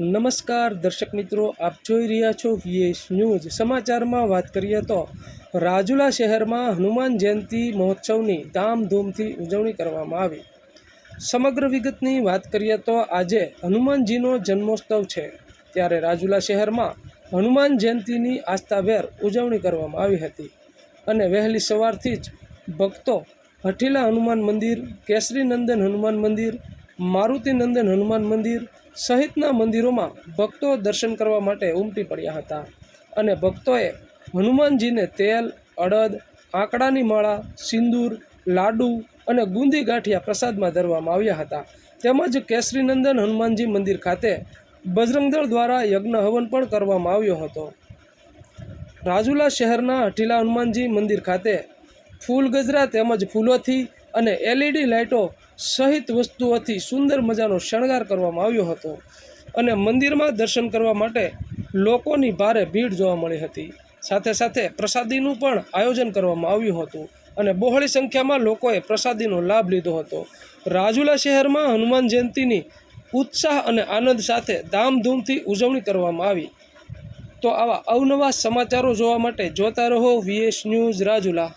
નમસ્કાર દર્શક મિત્રો, આપ જોઈ રહ્યા છો વીએસ ન્યૂઝ સમાચારમાં વાત કરીએ તો રાજુલા શહેરમાં હનુમાન જયંતિ મહોત્સવની ધામધૂમથી ઉજવણી કરવામાં આવી. સમગ્ર વિગતની વાત કરીએ તો આજે હનુમાનજીનો જન્મોત્સવ છે. ત્યારે રાજુલા શહેરમાં હનુમાન જયંતિની આસ્થાભેર ઉજવણી કરવામાં આવી હતી અને વહેલી સવારથી જ ભક્તો હઠીલા હનુમાન મંદિર કેસરી નંદન હનુમાન મંદિર મારુતિ નંદન હનુમાન મંદિર સહિતના મંદિરોમાં ભક્તો દર્શન કરવા માટે ઉમટી પડ્યા હતા અને ભક્તોએ હનુમાનજીને તેલ, અડદ, આંકડાની માળા, સિંદૂર, લાડુ અને ગુંદી ગાંઠિયા પ્રસાદમાં ધરવામાં આવ્યા હતા. તેમજ કેસરીનંદન હનુમાનજી મંદિર ખાતે બજરંગદળ દ્વારા યજ્ઞ હવન પણ કરવામાં આવ્યો હતો. રાજુલા શહેરના હઠીલા હનુમાનજી મંદિર ખાતે ફૂલ ગજરા તેમજ ફૂલોથી અને એલઈડી લાઇટો સહિત વસ્તુઓથી સુંદર મજાનો શણગાર કરવામાં આવ્યો હતો અને મંદિરમાં દર્શન કરવા માટે લોકોની ભારે ભીડ જોવા મળી હતી. સાથે સાથે પ્રસાદીનું પણ આયોજન કરવામાં આવ્યું હતું અને બહોળી સંખ્યામાં લોકોએ પ્રસાદીનો લાભ લીધો હતો. રાજુલા શહેરમાં હનુમાન જયંતિની ઉત્સાહ અને આનંદ સાથે ધામધૂમથી ઉજવણી કરવામાં આવી. તો આવા અવનવા સમાચારો જોવા માટે જોતા રહો વીએસ ન્યૂઝ રાજુલા.